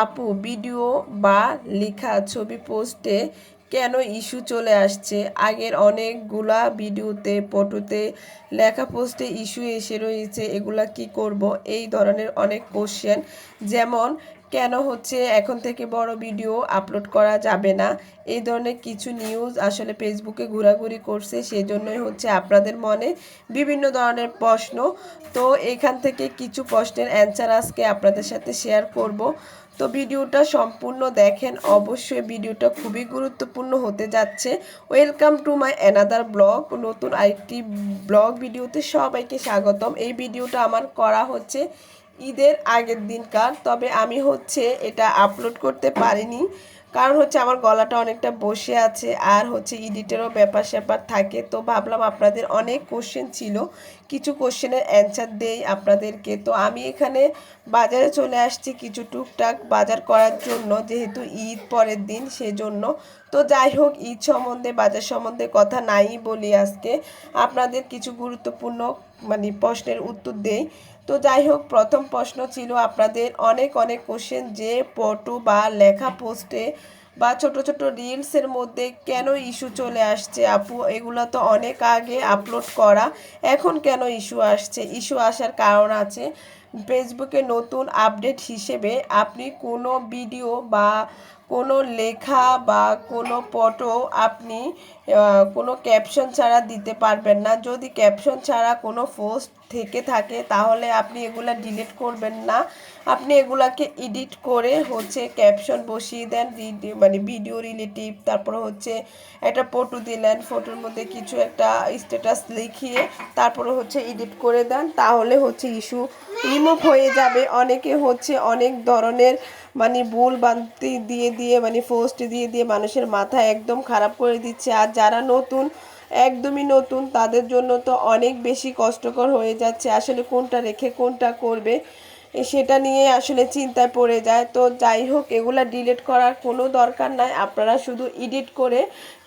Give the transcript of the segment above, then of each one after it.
আপু, ভিডিও বা লেখা ছবি পোস্টে কেন ইস্যু চলে আসছে? আগের অনেকগুলা ভিডিওতে, ফটোতে, লেখা পোস্টে ইস্যু এসে রয়েছে, এগুলা কি করব? এই ধরনের অনেক কোশ্চেন যেমন কেন হচ্ছে এখন থেকে বড় ভিডিও আপলোড করা যাবে না? এই ধরনের কিছু নিউজ আসলে ফেসবুকে ঘোরাঘুরি করছে সেই জন্যই হচ্ছে আপনাদের মনে বিভিন্ন ধরনের প্রশ্ন। তো এখান থেকে কিছু প্রশ্নের অ্যান্সার আজকে আপনাদের সাথে শেয়ার করব। তো ভিডিওটা সম্পূর্ণ দেখেন, অবশ্যই ভিডিওটা খুবই গুরুত্বপূর্ণ হতে যাচ্ছে। Welcome to my another blog নতুন আরেকটি ব্লগ ভিডিওতে সবাইকে স্বাগতম। এই ভিডিওটা আমার করা হচ্ছে ঈদের আগের দিনকার, তবে আমি হচ্ছে এটা আপলোড করতে পারিনি। কারণ হচ্ছে আমার গলাটা অনেকটা বসে আছে, আর হচ্ছে এডিটেরও ব্যাপার স্যাপার থাকে। তো ভাবলাম আপনাদের অনেক কোশ্চেন ছিল, কিছু কোশ্চেনের অ্যান্সার দেই আপনাদেরকে। তো আমি এখানে বাজারে চলে আসছি কিছু টুকটাক বাজার করার জন্য, যেহেতু ঈদ পরের দিন, সেজন্য তো যাই হোক, ঈদ সম্বন্ধে, বাজার সম্বন্ধে কথা নাই বলি আজকে আপনাদের কিছু গুরুত্বপূর্ণ মানে প্রশ্নের উত্তর দেই। তো যাই হোক, প্রথম প্রশ্ন ছিল আপনাদের অনেক অনেক কোশ্চেন যে ফটো বা লেখা পোস্টে বা ছোট ছোট রিলসের মধ্যে কেন ইস্যু চলে আসছে আপু? এগুলো তো অনেক আগে আপলোড করা, এখন কেন ইস্যু আসছে? ইস্যু আসার কারণ আছে। ফেসবুকে নতুন আপডেট হিসেবে আপনি কোনো ভিডিও বা কোনো লেখা বা কোনো ফটো আপনি কোনো ক্যাপশন ছাড়া দিতে পারবেন না। যদি ক্যাপশন ছাড়া কোনো পোস্ট থেকে থাকে, তাহলে আপনি এগুলা ডিলিট করবেন না। আপনি এগুলাকে এডিট করে হচ্ছে ক্যাপশন বসিয়ে দেন মানে ভিডিও রিলেটিভ তারপর হচ্ছে একটা ফটো দিলেন ফটোর মধ্যে কিছু একটা স্ট্যাটাস লিখিয়ে তারপরে হচ্ছে এডিট করে দেন, তাহলে হচ্ছে ইস্যু রিমুভ হয়ে যাবে। অনেকে হচ্ছে অনেক ধরনের মানে ভুল বান্তি দিয়ে দিয়ে মানে পোস্ট দিয়ে দিয়ে মানুষের মাথা একদম খারাপ করে দিচ্ছে। আর যারা নতুন, একদমই নতুন, তাদের জন্য তো অনেক বেশি কষ্টকর হয়ে যাচ্ছে। আসলে কোনটা রেখে কোনটা করবে সেটা নিয়ে আসলে চিন্তায় পড়ে যায়। তো যাই হোক, এগুলা ডিলিট করার কোনো দরকার নাই। আপনারা শুধু এডিট করে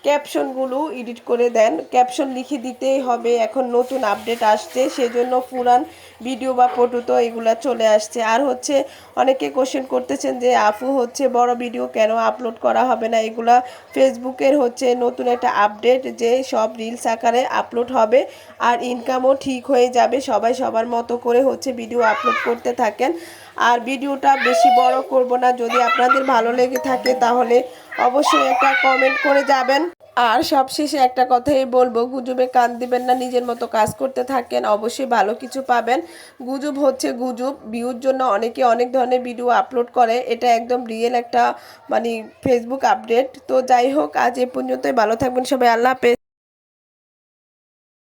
ক্যাপশনগুলো এডিট করে দেন। ক্যাপশন লিখে দিতেই হবে, এখন নতুন আপডেট আসছে, সেজন্য পুরান ভিডিও বা ফটো তো এগুলো চলে আসছে। আর হচ্ছে, অনেকে কোশ্চেন করতেছেন যে, আপু, হচ্ছে বড় ভিডিও কেন আপলোড করা হবে না? এগুলা ফেসবুকের হচ্ছে নতুন একটা আপডেট যে, সব রিলস আকারে আপলোড হবে আর ইনকামও ঠিক হয়ে যাবে। সবাই সবার মতো করে হচ্ছে ভিডিও আপলোড করতে থাকেন। আর ভিডিওটা বেশি বড় করব না। যদি আপনাদের ভালো লেগে থাকে, তাহলে অবশ্যই একটা কমেন্ট করে যাবেন। আর সবশেষে একটা কথাই বলব, গুজবে কান দিবেন না, নিজের মতো কাজ করতে থাকেন, অবশ্যই ভালো কিছু পাবেন। গুজব হচ্ছে গুজব ভিউর জন্য অনেকে অনেক ধরনের ভিডিও আপলোড করে, এটা একদম রিয়েল একটা মানে ফেসবুক আপডেট তো যাই হোক, আজ এ পর্যন্তই, ভালো থাকবেন সবাই, আল্লাহ হাফেজ।